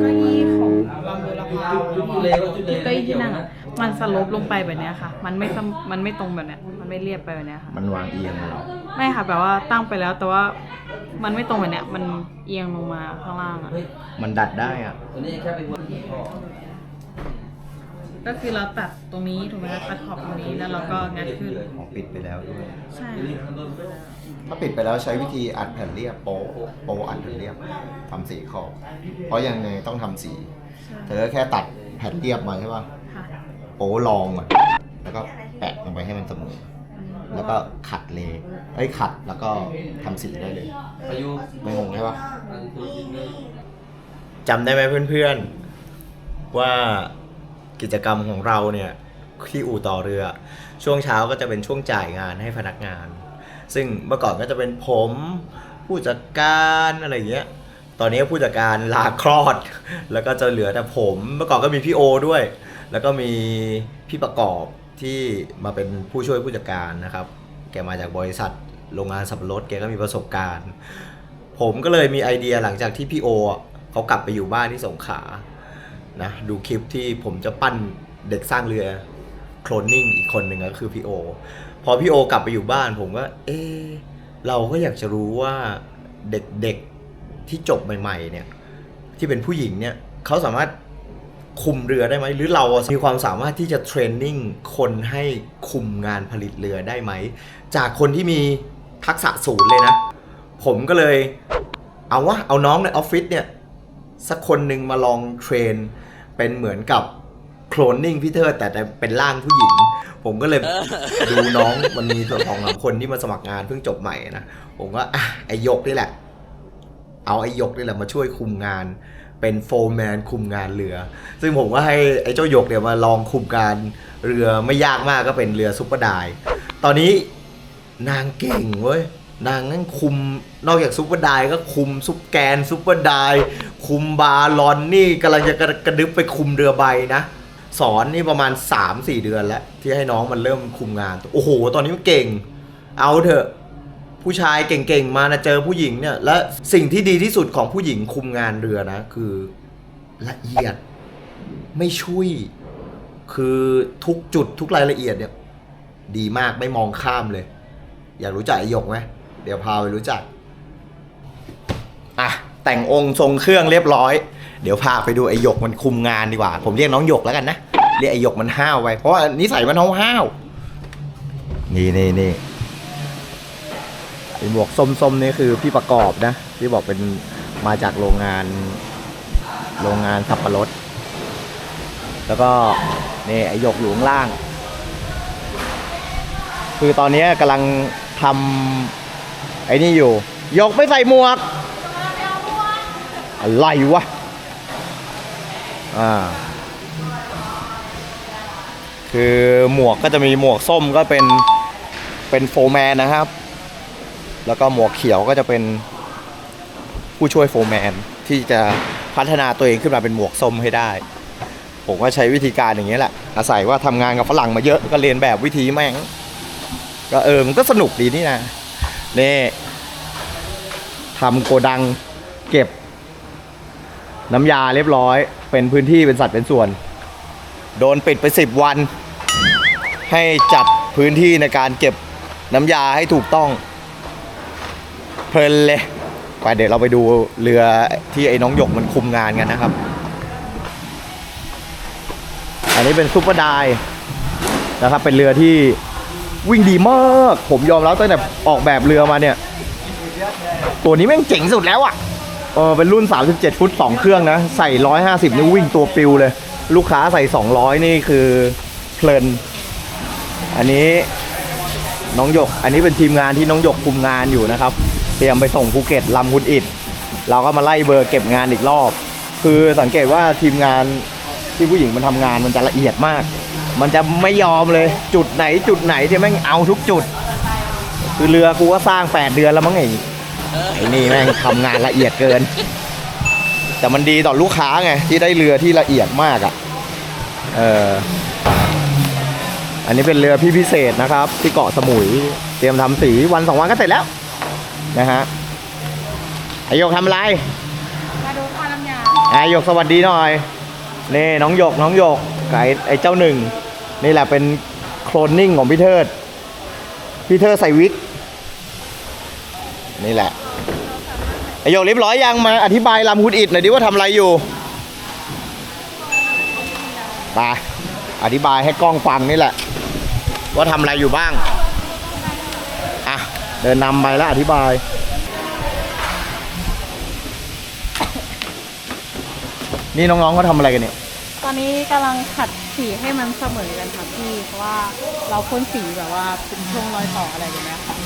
เก้าอี้ของลำเรือลำพาวจุดจุดเลวจุดเลวเก้าอี้ที่นั่งอะมันสลบลงไปแบบเนี้ยค่ะ มันไม่สมมันไม่ตรงแบบเนี้ย มันไม่เรียบไปแบบเนี้ยค่ะ มันวางเอียงเหรอไม่ค่ะแบบว่าตั้งไปแล้วแต่ว่ามันไม่ตรงแบบเนี้ย มันเอียงลงมาข้างล่างอะเฮ้ยมันดัดได้อะ ตัวนี้แค่เป็นคนที่พ่อ ก็คือเราตัดตรงนี้ถูกไหมคะตัดขอบตรงนี้แล้วเราก็งัดขึ้นออกปิดไปแล้วด้วย ใช่ถ้าปิดไปแล้วใช้วิธีอัดแผ่นเรียบโปะโปะอัดแผ่นเรียบทำสีขอบ เพราะยังไงต้องทำสี ใช่เธอก็แค่ตัดแผ่นเรียบมาใช่ป่ะ ค่ะโป๊รองอะ แล้วก็แปะลงไปให้มันเสมอ แล้วก็ขัดเลยเอ้ยขัดแล้วก็ทำสีได้เลย อายุไม่งงใช่ปะอันคือยิงเลยจำได้ไหมเพื่อนๆ ว่า กิจกรรมของเราเนี่ยที่อู่ต่อเรือ ช่วงเช้าก็จะเป็นช่วงจ่ายงานให้พนักงาน ซึ่งเมื่อก่อนก็จะเป็นผมผู้จัดการอะไรอย่างเงี้ยตอนนี้ผู้จัดการลาคลอด แล้วก็จะเหลือแต่ผมเมื่อก่อนก็มีพี่โอด้วย แล้วก็มีพี่ประกอบที่มาเป็นผู้ช่วยผู้จัดการนะครับ แกมาจากบริษัทโรงงานสับปะรดแกก็มีประสบการณ์ ผมก็เลยมีไอเดียหลังจากที่พี่โอเขากลับไปอยู่บ้านที่สงขลา นะดูคลิปที่ผมจะปั้นเด็กสร้างเรือโคลนนิ่งอีกคนหนึ่งก็คือพี่โอ พอพี่โอกลับไปอยู่บ้านผมก็เออเราก็อยากจะรู้ว่าเด็กๆที่จบใหม่ๆเนี่ยที่เป็นผู้หญิงเนี่ยเขาสามารถคุมเรือได้ไหมหรือเรามีความสามารถที่จะเทรนนิ่งคนให้คุมงานผลิตเรือได้ไหม จากคนที่มีทักษะศูนย์เลยนะ ผมก็เลยเอาวะเอาน้องในออฟฟิศเนี่ย สักคนหนึ่งมาลองเทรน เป็นเหมือนกับโคลนนิ่งพี่เทิดแต่แต่เป็นร่างผู้หญิง ผมก็เลยดูน้องมันมีตัวสองสามคนที่มาสมัครงานเพิ่งจบใหม่นะผมก็อะไอหยกนี่แหละ เอาไอหยกนี่แหละมาช่วยคุมงานเป็นโฟร์แมนคุมงานเรือ ซึ่งผมก็ให้ไอเจ้าหยกเนี่ยมาลองคุมการเรือไม่ยากมากก็เป็นเรือซุปเปอร์ไดร์ตอนนี้นางเก่งเว้ย นางนั่งคุมนอกจากซุปเปอร์ไดก็คุมซุปแกนซุปเปอร์ไดคุมบาลอนนี่กำลังจะกระกระดึบไปคุมเรือใบนะ สอนนี่ประมาณ 3-4 เดือนแล้ว ที่ให้น้องมันเริ่มคุมงาน โอ้โห ตอนนี้มันเก่ง เอาเถอะ ผู้ชายเก่งๆ มานะเจอผู้หญิงเนี่ย และสิ่งที่ดีที่สุดของผู้หญิงคุมงานเรือนะ คือละเอียดไม่ช่วยคือทุกจุดทุกรายละเอียดเนี่ย ดีมากไม่มองข้ามเลย อยากรู้จักไอหยกไหม เดี๋ยวพาไปรู้จัก อะ แต่งองค์ทรงเครื่องเรียบร้อย เดี๋ยวพาไปดูไอหยกมันคุมงานดีกว่า ผมเรียกน้องหยกแล้วกันนะ เรียกไอหยกมันห้าวไปเพราะว่านิสัยมันห้าวห้าวๆนี่นี่นี่ไอหมวกส้มๆนี่คือพี่ประกอบนะ ที่บอกเป็นมาจากโรงงาน โรงงานสับปะรด แล้วก็นี่ไอหยกอยู่ข้างล่าง คือตอนนี้กำลังทำ ไอ้นี่อยู่ ยกไม่ใส่หมวก อะไรวะ อ่า คือหมวกก็จะมีหมวกส้มก็เป็นเป็นโฟแมนนะครับ แล้วก็หมวกเขียวก็จะเป็นผู้ช่วยโฟแมนที่จะพัฒนาตัวเองขึ้นมาเป็นหมวกส้มให้ได้ ผมก็ใช้วิธีการอย่างนี้แหละ อาศัยว่าทำงานกับฝรั่งมาเยอะก็เรียนแบบวิธีแม่ง ก็เออมันก็สนุกดีนี่นะ นี่ทำโกดังเก็บ น้ำยาเรียบร้อย เป็นพื้นที่เป็นสัดเป็นส่วน โดนปิดไปสิบวัน ให้จัดพื้นที่ในการเก็บน้ำยาให้ถูกต้อง เพลินเลยไปเดี๋ยวเราไปดูเรือที่ไอ้น้องหยกมันคุมงานกันนะครับ อันนี้เป็นซุปเปอร์ไดนะครับเป็นเรือที่ วิ่งดีมาก ผมยอมรับตั้งแต่ออกแบบเรือมาเนี่ย ตัวนี้แม่งเจ๋งสุดแล้วอะ่ะเออเป็นรุ่น 37 ฟุต 2 เครื่องนะ ใส่ 150 นี่วิ่งตัวปิวเลย ลูกค้าใส่ 200 นี่คือเพลิน อันนี้น้องหยก อันนี้เป็นทีมงานที่น้องหยกคุมงานอยู่นะครับ เตรียมไปส่งภูเก็ตลำคุณอิด เราก็มาไล่เบอร์เก็บงานอีกรอบ คือสังเกตว่าทีมงานที่ผู้หญิงมันทำงานมันจะละเอียดมาก มันจะไม่ยอมเลย จุดไหนจุดไหนที่แม่งเอาทุกจุด คือเรือกูก็สร้าง 8 เดือนแล้วมั้งไอ้ไอ้นี่แม่งทำงานละเอียดเกิน แต่มันดีต่อลูกค้าไงที่ได้เรือที่ละเอียดมากอะ่ะเอออันนี้เป็นเรือพี่พิเศษนะครับ ที่เกาะสมุย เตรียมทำสีวันสองวันก็เสร็จแล้วนะฮะไอหยกทำอะไรมาดูข้าวน้ำยาไอหยกสวัสดีหน่อยนี่น้องหยกน้องหยกกับไอ้ไอเจ้าหนึ่ง นี่แหละเป็นโคลนนิ่งของพี่เทิด พี่เทิดใส่วิก นี่แหละไอหยเรียบร้อยยังมาอธิบายลำฮุดอิดหน่อยดิว่าทำอะไรอยู่ไปอธิบายให้กล้องฟังนี่แหละ ว่าทำอะไรอยู่บ้าง อะ เดินนำไปแล้วอธิบายนี่น้องๆเขาทำอะไรกันเนี่ย ตอนนี้กำลังขัด สีให้มันเสมอกันค่ะพี่ เพราะว่าเราพ่นสีแบบว่าเป็นช่วงรอยต่ออะไรอย่างเงี้ยค่ะ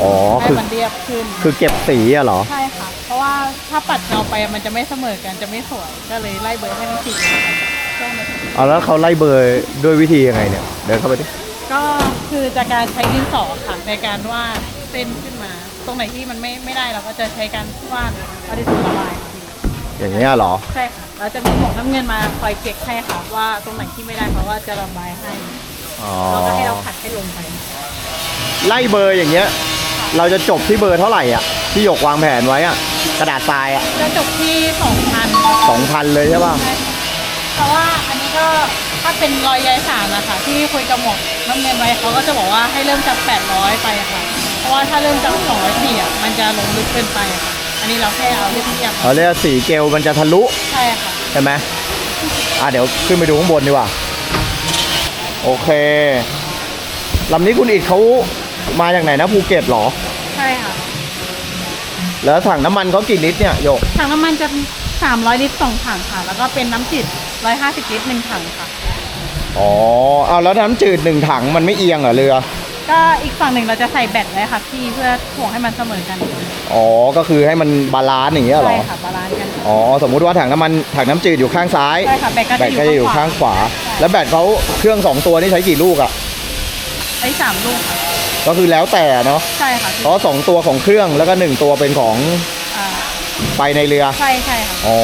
อ๋อให้คือมันเรียบขึ้น คือเก็บสีอะเหรอ ใช่ค่ะ เพราะว่าถ้าปัดเงาไปมันจะไม่เสมอกันจะไม่สวย ก็เลยไล่เบอร์ให้มันสีเหมือนกันช่วงนี้เอาแล้วเขาไล่เบอร์ด้วยวิธียังไงเนี่ย เดินเข้าไปดิ ก็คือจากการใช้ดินสอค่ะในการวาดเส้นขึ้นมา ตรงไหนที่มันไม่ไม่ได้เราก็จะใช้การวาดเอาดินสอระบายค่ะพี่อย่างเงี้ยเหรอ ใช่ค่ะ เราจะมีหมวกน้ำเงินมาคอยเช็คให้ค่ะว่าตรงไหนที่ไม่ได้เพราะว่าจะระบายให้อ๋อเราก็ให้เราขัดให้ลงไปไล่เบอร์อย่างเงี้ย เราจะจบที่เบอร์เท่าไหร่อะที่หยกวางแผนไว้อะกระดาษทรายอะจะจบที่สองพันสองพันเลยใช่ป่ะเพราะว่าอันนี้ก็ถ้าเป็นรอยใยสารนะคะที่คุยกับหมวกน้ำเงินไว้เขาก็จะบอกว่าให้เริ่มจาก800ไปอะค่ะ เพราะว่าถ้าเริ่มจาก204อะมันจะลงลึกเกินไปอะค่ะ อันนี้เราแค่เอาเรียบๆเขาเรียกว่าสีเกลมันจะทะลุใช่ค่ะ ใช่ไหมอะเดี๋ยวขึ้นไปดูข้างบนดีกว่า โอเคลำนี้คุณอิดเขามาจากไหนนะภูเก็ตเหรอ ใช่ค่ะ แล้วถังน้ำมันเขากี่ลิตรเนี่ยโยก ถังน้ำมันจะ300 ลิตรสองถังค่ะ แล้วก็เป็นน้ำจืด150 ลิตรหนึ่งถังค่ะ อ๋อเอาแล้วน้ำจืดหนึ่งถังมันไม่เอียงเหรอเรือ ก็อีกฝั่งหนึ่งเราจะใส่แบตไว้ค่ะพี่เพื่อถ่วงให้มันเสมอกัน อ๋อ ก็คือให้มันบาลานซ์อย่างเงี้ยเหรใช่อ ค่ะบาลานซ์กันอ๋อ สมมุติว่าถังน้ำมันถังน้ำจืดอยู่ข้างซ้าย ใช่ค่ะแบตก็แบจะตอยู่ก็จะอยู่ข้างขวาใช่แล้วแบตเขาเครื่องสองตัวนี่ใช้กี่ลูกอะ่ะ ไอ้สามลูกค่ะก็คือแล้วแต่เนาะ ใช่ค่ะพี่เพราะสองตัวของเครื่องแล้วก็หนึ่งตัวเป็นของอ่าไปในเรือ ใช่ใช่ค่ะอ๋อ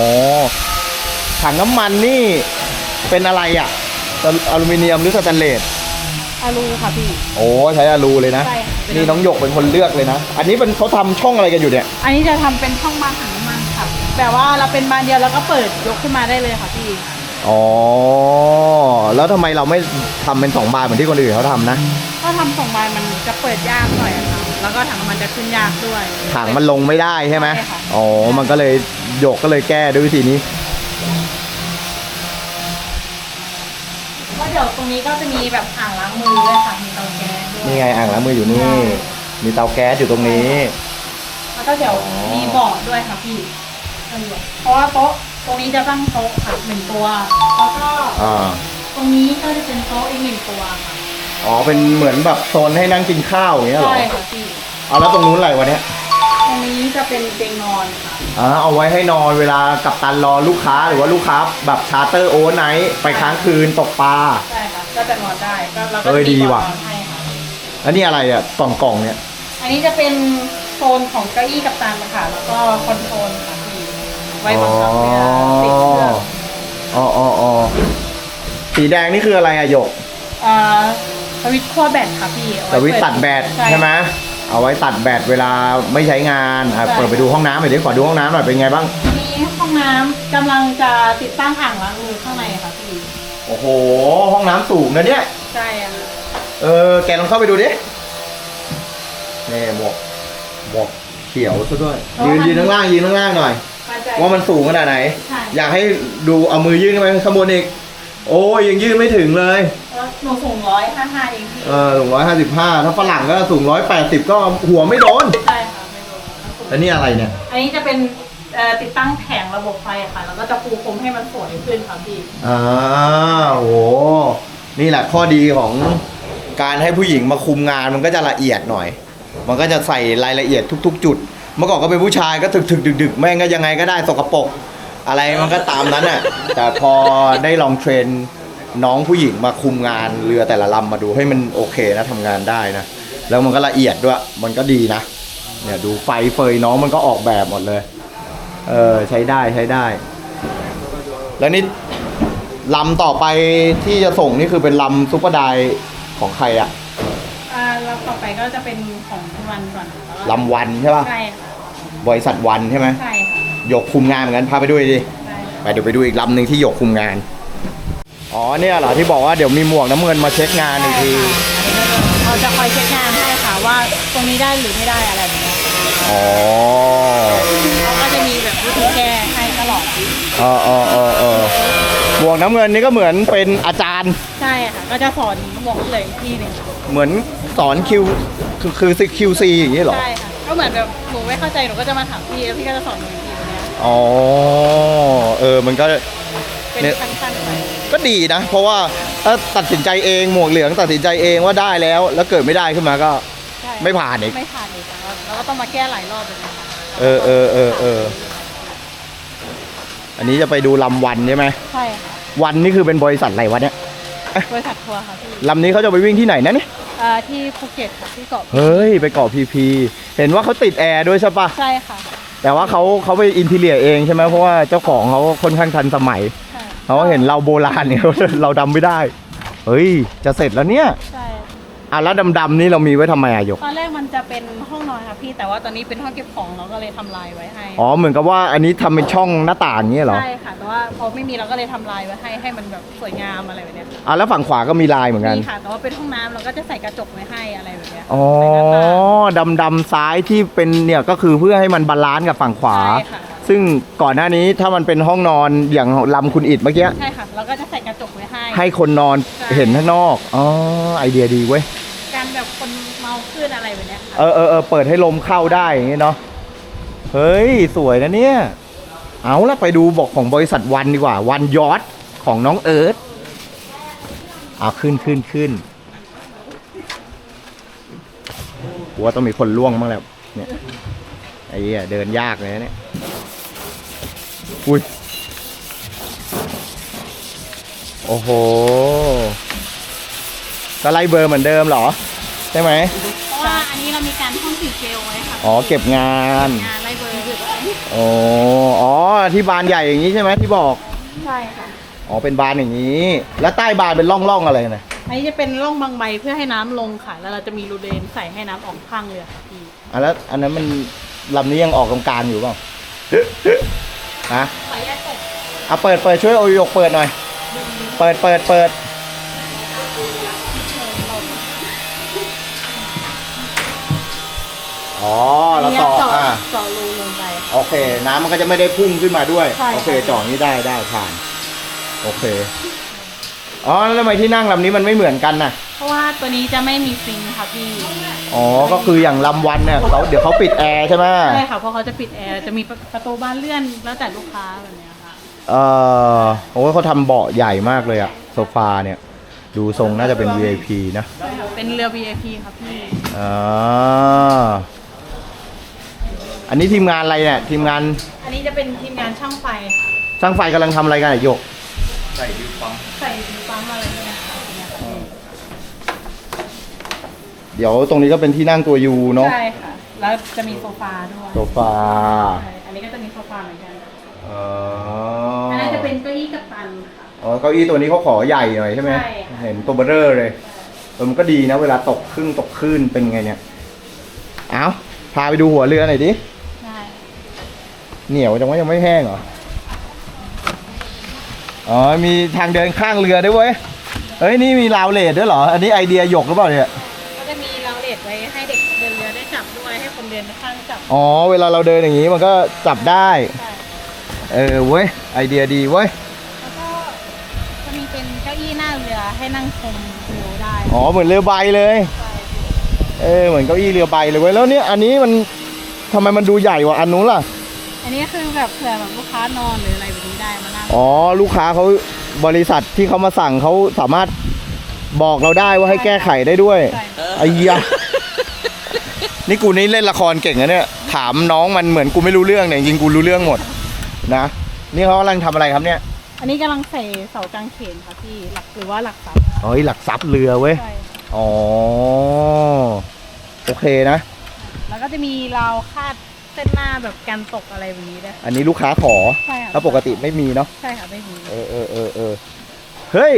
ถังน้ำมันนี่เป็นอะไรอะ่ะอลูมิเนียมหรือสแตนเลส อารูค่ะพี่ โอ้ใช้อลูเลยนะ ใช่ค่ะเป็นนี่น้องหยกเป็นคนเลือกเลยนะ อันนี้เป็นเขาทำช่องอะไรกันอยู่เนี่ย อันนี้จะทำเป็นช่องบานถังน้ำมันค่ะแบบว่าเราเป็นบานเดียวแล้วก็เปิดยกขึ้นมาได้เลยค่ะพี่ อ๋อ แล้วทำไมเราไม่ทำเป็นสองบานเหมือนที่คนอื่นเขาทำนะ ถ้าทำสองบานมันจะเปิดยากหน่อยอะค่ะแล้วก็ถังน้ำมันจะขึ้นยากด้วย ถังมันลงไม่ได้ใช่ไหมใช่ค่ะ อ๋อ มันก็เลยหยกก็เลยแก้ด้วยวิธีนี้ แล้ว เดี๋ยวตรงนี้ก็จะมีแบบอ่างล้างมือด้วยค่ะมีเตาแก๊สด้วยนี่ไงอ่างล้างมืออยู่นี่ มีเตาแก๊สอยู่ตรงนี้ แล้วก็เดี๋ยวอ๋อมีเบาะด้วยค่ะพี่เพราะว่าโต๊ะตรงนี้จะตั้งโต๊ะค่ะหนึ่งตัวแล้วก็อ่าตรงนี้ก็จะเป็นโต๊ะอีกหนึ่งตัวค่ะอ๋อเป็นเหมือนแบบโซนให้นั่งกินข้าวอย่างเงี้ยเหรอใช่ค่ะพี่เอาแล้วตรงนู้นอะไรวะเนี่ย ตรงนี้จะเป็นเตียงนอนค่ะ อ่าเอาไว้ให้นอนเวลากับตันรอลูกค้าหรือว่าลูกค้าแบบชาร์เตอร์โอเวอร์ไนท์ไปค้างคืนตกปลา ใช่ค่ะ ก็จะนอนได้ก็เราก็เอ้ยจะมีดีว่ะเบาะนอนให้ค่ะแล้วนี่อะไรอะกล่องกล่องๆเนี่ยอันนี้จะเป็นโซนของเก้าอี้กับตันค่ะ แล้วก็คอนโทรลค่ะพี่ไว้บังคับเวลาติดเครื่องอ๋ออ๋ออ๋อสีแดงนี่คืออะไรอะหยกเอ่อสวิตช์ขั้วแบตค่ะพี่เอาสไวิตช์ตัดแบตใช่ไหม เอาไว้ตัดแบตเวลาไม่ใช้งานอะใช่เปิดไปดูห้องน้ำหน่อยดิขอดูห้องน้ำหน่อยเป็นไงบ้าง มีห้องน้ำกำลังจะติดตั้งอ่างล้างมือข้างในค่ะพี่โอ้โห ห้องน้ำสูงนะเนี่ย ใช่อะค่ะเออ แกลองเข้าไปดูดินี่หมวกหมวกเขียวซะด้วย ยืนยืนข้างล่างยืนข้างล่างหน่อยมาใจว่ามันสูงขนาดไหน ใช่อยากให้ดูเอามือยื่นขึ้นไปข้างบนอีก โอ้ยยังยื่นไม่ถึงเลยแล้วหนูสูงร้อยห้าห้าเองพี่เออสูงร้อยห้าสิบห้าถ้าฝรั่งก็สูงร้อยแปดสิบก็หัวไม่โดนใช่ค่ะไม่โดนแล้วสูงแล้วนี่อะไรเนี่ย อันนี้จะเป็นเอ่อติดตั้งแผงระบบไฟค่ะ แล้วก็จะปูพรมให้มันสวยขึ้นค่ะพี่ อ่าโหนี่แหละข้อดีของการให้ผู้หญิงมาคุมงานมันก็จะละเอียดหน่อย มันก็จะใส่รายละเอียดทุก ๆ จุด เมื่อก่อนก็เป็นผู้ชายก็ถึกถึกดึกดึกๆแม่งก็ยังไงก็ได้สกปรก อะไรมันก็ตามนั้นอะ แต่พอได้ลองเทรนน้องผู้หญิงมาคุมงานเรือแต่ละลำมาดูให้มันโอเคนะทำงานได้นะ แล้วมันก็ละเอียดด้วย มันก็ดีนะ เนี่ยดูไฟเฟยน้องมันก็ออกแบบหมดเลย เออใช้ได้ใช้ได้ แล้วนี่ลำต่อไปที่จะส่งนี่คือเป็นลำซุปเปอร์ไดร์ของใครอะอ่าแล้วต่อไปก็จะเป็นของวันก่อนแล้วก็ลำวันใช่ป่ะใช่ค่ะบริษัทวันใช่ไหมใช่ค่ะ หยกคุมงานเหมือนกันพาไปด้วยดิใช่ไปเดี๋ยวไปดูอีกลำหนึ่งที่หยกคุมงาน อ๋อเนี่ยเหรอที่บอกว่าเดี๋ยวมีหมวกน้ำเงินมาเช็คงานอีกทีเราจะคอยเช็คงานให้ค่ะว่าตรงนี้ได้หรือไม่ได้อะไรแบบเนี้ยอ๋อเขาก็จะมีแบบวิธีแก้ให้ตลอดเออเออเออเออหมวกน้ำเงินนี่ก็เหมือนเป็นอาจารย์ ใช่ค่ะก็จะสอนบอกเลยอีกที่หนึ่งเหมือนสอนคิวคือคือคิวซีอย่างนี้เหรอ ใช่ค่ะก็เหมือนแบบหนูไม่เข้าใจหนูก็จะมาถามพี่แล้วพี่ก็จะสอนหนู อีกทีแบบเนี้ยอ๋อ เออ มันก็เป็นเนี่ยขั้นๆไปก็ดีนะ เพราะว่าถ้าตัดสินใจเองหมวกเหลืองตัดสินใจเองว่าได้แล้ว แล้วเกิดไม่ได้ขึ้นมาก็ ใช่ไม่ผ่านอีก ไม่ผ่านอีกค่ะแล้วก็ต้องมาแก้หลายรอบเลยนะคะเออเออเออเออ อันนี้จะไปดูลำวันใช่ไหม ใช่ค่ะวันนี่คือเป็นบริษัทอะไรวะเนี่ยบริษัททัวร์ค่ะพี่ลำนี้เขาจะไปวิ่งที่ไหนนะเนี่ย เอ่อที่ภูเก็ตค่ะที่เกาะเฮ้ย ไปเกาะพีพี เห็นว่าเขาติดแอร์ด้วยใช่ปะ ใช่ค่ะ แต่ว่าเขาเขาไปอินทีเลียเองใช่ไหมเพราะว่าเจ้าของเขาค่อนข้างทันสมัยใช่เขาเห็นเราโบราณเนี่ยเราดำไม่ได้ เฮ้ย จะเสร็จแล้วเนี่ย ใช่ อะแล้วดำๆนี่เรามีไว้ทำไมอะหยก ตอนแรกมันจะเป็นห้องนอนค่ะพี่ แต่ว่าตอนนี้เป็นห้องเก็บของเราก็เลยทำลายไว้ให้อ๋อเหมือนกับว่าอันนี้ทำเป็นช่องหน้าต่างเงี้ยเหรอ ใช่ค่ะ แต่ว่าพอไม่มีเราก็เลยทำลายไว้ให้ให้มันแบบสวยงามอะไรแบบเนี้ยค่ะอะแล้วฝั่งขวาก็มีลายเหมือนกันมีค่ะ แต่ว่าเป็นห้องน้ำเราก็จะใส่กระจกไว้ให้อะไรแบบเนี้ยอ๋อใส่หน้าต่าง ดำดำๆซ้ายที่เป็นเนี่ยก็คือเพื่อให้มันบาลานซ์กับฝั่งขวา ใช่ค่ะ ซึ่งก่อนหน้านี้ถ้ามันเป็นห้องนอนอย่างลำคุณอิดเมื่อกี้ ใช่ค่ะ เราก็จะใส่กระจกไว้ให้ ให้คนนอนใช่ เห็นข้างนอก อ๋อไอเดียดีเว้ยการแบบคน เมาขึ้นอะไรแบบเนี้ยเออเออเออเปิดให้ลมเข้าได้อย่างงี้เนาะเฮ้ยสวยนะเนี่ย เอาละไปดูบอกของบริษัทวันดีกว่า วันยอทของน้องเอิร์ธเอาขึ้นขึ้นขึ้นกูว่าต้องมีคนล่วงบ้างแล้วเนี่ยไอ้เหี้ยเดินยากเลยนะเนี่ยอุ้ยโอ้โหก็ไล่เบอร์เหมือนเดิมเหรอ ใช่ไหม เพราะว่าอันนี้เรามีการห้องสีเจลไว้ค่ะอ๋อเก็บงาน งานไล่เบอร์อ๋ออ๋อที่บานใหญ่อย่างนี้ใช่ไหมที่บอกใช่ค่ะอ๋อเป็นบานอย่างนี้ แล้วใต้บานเป็นร่องๆอะไรนะอันนี้จะเป็นร่องบางใบเพื่อให้น้ำลงค่ะ แล้วเราจะมีรูเดนใส่ให้น้ำออกข้างเรือค่ะพี่อะแล้วอันนั้นมันลำนี้ยังออกตรงกลางอยู่เปล่าฮะขออนุญาตเปิดเอาเปิดเปิดช่วยโอยกเปิดหน่อย เปิดเปิดเปิด อ๋อแล้วต่อเจาะอะเจาะรูลงไปค่ะโอเค น้ำมันก็จะไม่ได้พุ่งขึ้นมาด้วย ใช่โอเคค่ะ จ่อนี้ได้ได้ผ่าน โอเคอ๋อแล้วทำไมที่นั่งลำนี้มันไม่เหมือนกันน่ะ เพราะว่าตัวนี้จะไม่มีซิงค์ค่ะพี่อ๋อ ก็คืออย่างลำวันเนี่ยเขาเดี๋ยวเขาปิดแอร์ใช่ไหมใช่ค่ะเพราะเขาจะปิดแอร์จะมีประตูบ้านเลื่อนแล้วแต่ลูกค้าแบบเนี้ยค่ะเออโอ้ยเขาทำเบาะใหญ่มากเลยอะโซฟาเนี่ย ดูทรงน่าจะเป็น VIP นะ ใช่ค่ะเป็นเรือ VIP ค่ะพี่ อ่า อันนี้ทีมงานอะไรเนี่ยทีมงานอันนี้จะเป็นทีมงานช่างไฟค่ะช่างไฟกำลังทำอะไรกันอะโยกใส่ปั๊มอะไรเนี่ยค่ะเนี่ยค่ะเดี๋ยวตรงนี้ก็เป็นที่นั่งตัวยูเนาะใช่ค่ะ แล้วจะมีโซฟาด้วยโซฟาใช่อันนี้ก็จะมีโซฟาเหมือนกันอ๋ออันนั้นจะเป็นเก้าอี้กัปตันค่ะ อ๋อเก้าอี้ตัวนี้เขาขอใหญ่หน่อยใช่ไหมใช่ค่ะ เห็นตัวเบอร์เรอร์เลยเออมันก็ดีนะ เวลาตกครึ่งตกคลื่นเป็นไงเนี่ย เอาพาไปดูหัวเรือหน่อยดิใช่ เหนียวจังว่ายังไม่แห้งเหรอ อ๋อ มีทางเดินข้างเรือด้วยเว้ยเฮ้ย นี่มีราวเลดด้วยเหรอ อันนี้ไอเดียหยกหรือเปล่าเนี่ย ก็จะมีราวเลดไว้ให้เด็กเดินเรือได้จับด้วยให้คนเดินข้างจับอ๋อ เวลาเราเดินอย่างนี้มันก็จับได้ใช่เออเว้ย ไอเดียดีเว้ย แล้วก็จะมีเป็นเก้าอี้หน้าเรือให้นั่งชมวิวได้อ๋อ เหมือนเรือใบเลย ใช่เออ เหมือนเก้าอี้เรือใบเลยเว้ย แล้วเนี่ยอันนี้มันทำไมมันดูใหญ่กว่าอันนู้นล่ะ อันนี้คือแบบเผื่อแบบลูกค้านอนหรืออะไรแบบนี้ได้มานั่งอ๋อ ลูกค้าเขาบริษัทที่เขามาสั่งเขาสามารถบอกเราได้ว่าให้แก้ไขได้ด้วยใช่ไอ้ยะนี่กูนี่เล่นละครเก่งนะเนี่ย ถามน้องมันเหมือนกูไม่รู้เรื่องเนี่ยจริงๆกูรู้เรื่องหมด นะ นี่เขากำลังทำอะไรครับเนี่ยอันนี้กำลังใส่เสากางเขนค่ะพี่หลักหรือว่าหลักทรัพย์เฮ้ยหลักทรัพย์เรือเว้ย ใช่อ๋อ โอเคนะ แล้วก็จะมีราวคาด เส้นหน้าแบบกันตกอะไรแบบนี้ด้วยอันนี้ลูกค้าขอใช่ค่ะถ้าปกติไม่มีเนาะใช่ค่ะไม่มีเออเออเออเออเฮ้ย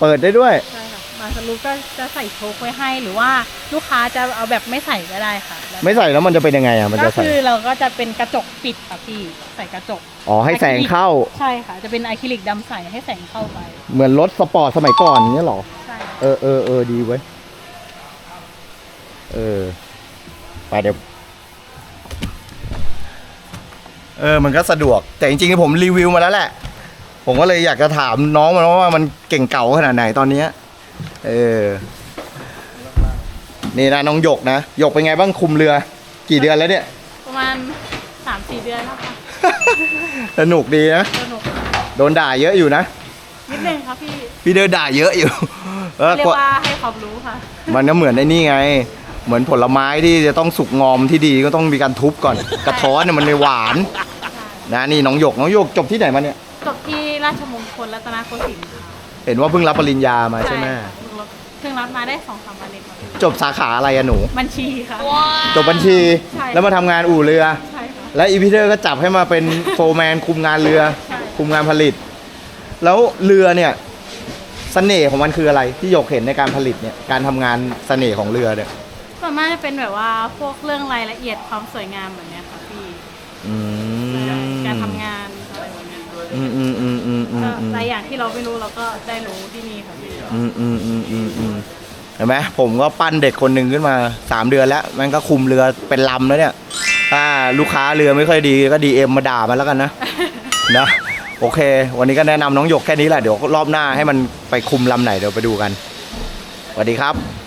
เปิดได้ด้วย ใช่ค่ะมาสรุปก็จะใส่โชคไว้ให้หรือว่าลูกค้าจะเอาแบบไม่ใส่ก็ได้ค่ะแล้วไม่ใส่แล้วมันจะเป็นยังไงอะมันก็จะใส่คือเราก็จะเป็นกระจกปิดค่ะพี่ใส่กระจก อ๋อให้แสงเข้า ใช่ค่ะ จะเป็นอะคริลิกดำใสให้แสงเข้าไปเหมือนรถสปอร์ตสมัยก่อนอย่างเงี้ยเหรอ ใช่เออเออเออดีเว้ย เออ ไปเดี๋ยว เออมันก็สะดวก แต่จริงๆผมรีวิวมาแล้วแหละ ผมก็เลยอยากจะถามน้องมันว่ามันเก่งเก่าขนาดไหนตอนเนี้ยเออนี่นะน้องหยกนะหยกเป็นไงบ้างคุมเรือ กี่เดือนแล้วเนี่ย ประมาณสามสี่เดือนแล้วค่ะสนุกดีนะสนุกโดนด่าเยอะอยู่นะนิดนึงค่ะพี่พี่เดินด่าเยอะอยู่เออเรียกกว่าว่าให้ความรู้ค่ะ มันก็เหมือนไอ้นี่ไง เหมือนผลไม้ที่จะต้องสุกงอมที่ดีก็ต้องมีการทุบก่อน กระท้อนเนี่ยมันไม่หวาน นะนี่น้องหยกน้องหยกจบที่ไหนมาเนี่ย จบที่ราชมงคลรัตนโกสินทร์ค่ะเห็นว่าเพิ่งรับปริญญามาใช่ไหมค่ะเพิ่งรับมาได้สองสามวันเองค่ะจบสาขาอะไรอะหนู บัญชีค่ะ จบบัญชีใช่ แล้วมาทำงานอู่เรือ ใช่ค่ะ และอีพีเตอร์ก็จับให้มาเป็น โฟร์แมนคุมงานเรือ ใช่ คุมงานผลิต แล้วเรือเนี่ยเสน่ห์ของมันคืออะไรที่หยกเห็นในการผลิตเนี่ยการทำงานเสน่ห์ของเรือเนี่ยส่วนมากจะเป็นแบบว่าพวกเรื่องรายละเอียดความสวยงามแบบเนี้ยค่ะพี่ อืม การทำงานอะไรแบบเนี้ย อืมอืมอืมอืมอืมก็อืมหลายอย่างที่เราไม่รู้เราก็ได้รู้ที่นี่ค่ะพี่อืมอืมอืมอืมอืมเห็นไหมผมก็ปั้นเด็กคนหนึ่งขึ้นมาสามเดือนแล้วมันก็คุมเรือเป็นลำแล้วเนี่ยถ้าลูกค้าเรือไม่ค่อยดีก็ดีเอ็มมาด่ามันแล้วกันนะ นะโอเค วันนี้ก็แนะนำน้องหยกแค่นี้แหละเดี๋ยวรอบหน้าให้มันไปคุมลำไหนเดี๋ยวไปดูกันสวัสดีครับ